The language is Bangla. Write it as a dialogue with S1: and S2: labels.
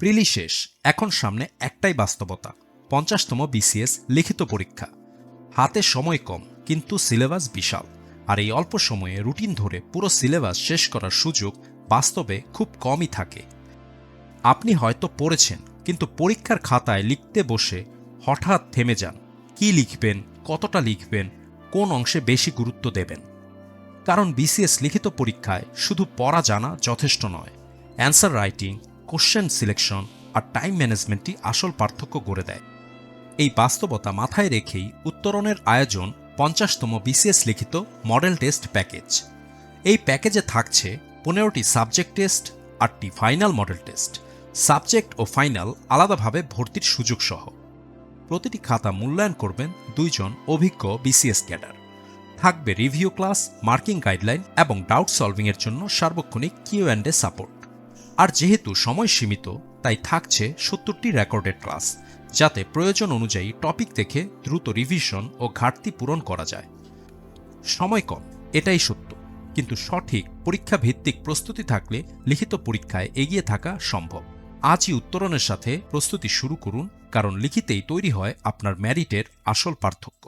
S1: প্রিলি শেষ, এখন সামনে একটাই বাস্তবতা, পঞ্চাশতম বিসিএস লিখিত পরীক্ষা। হাতে সময় কম, কিন্তু সিলেবাস বিশাল, আর এই অল্প সময়ে রুটিন ধরে পুরো সিলেবাস শেষ করার সুযোগ বাস্তবে খুব কমই থাকে। আপনি হয়তো পড়েছেন, কিন্তু পরীক্ষার খাতায় লিখতে বসে হঠাৎ থেমে যান। কি লিখবেন, কতটা লিখবেন, কোন অংশে বেশি গুরুত্ব দেবেন? কারণ বিসিএস লিখিত পরীক্ষায় শুধু পড়া জানা যথেষ্ট নয়। অ্যান্সার রাইটিং কোশ্চেন সিলেকশন আর টাইম ম্যানেজমেন্টই আসল পার্থক্য গড়ে দেয়। এই বাস্তবতা মাথায় রেখেই উত্তরণের আয়োজন পঞ্চাশতম বিসিএস লিখিত মডেল টেস্ট প্যাকেজ। এই প্যাকেজে থাকছে পনেরোটি সাবজেক্ট টেস্ট, আটটি ফাইনাল মডেল টেস্ট। সাবজেক্ট ও ফাইনাল আলাদাভাবে ভর্তির সুযোগ সহ। প্রতিটি খাতা মূল্যায়ন করবেন দুইজন অভিজ্ঞ বিসিএস ক্যাডার। থাকবে রিভিউ ক্লাস, মার্কিং গাইডলাইন এবং ডাউট সলভিংয়ের জন্য সার্বক্ষণিক কিউ অ্যান্ড সাপোর্ট। আর যেহেতু সময় সীমিত, তাই থাকছে সত্তরটি রেকর্ডেড ক্লাস, যাতে প্রয়োজন অনুযায়ী টপিক দেখে দ্রুত রিভিশন ও ঘাটতি পূরণ করা যায়। সময় কম, এটাই সত্য, কিন্তু সঠিক পরীক্ষা ভিত্তিক প্রস্তুতি থাকলে লিখিত পরীক্ষায় এগিয়ে থাকা সম্ভব। আজই উত্তরণের সাথে প্রস্তুতি শুরু করুন, কারণ লিখিতেই তৈরি হয় আপনার ম্যারিটের আসল পার্থক্য।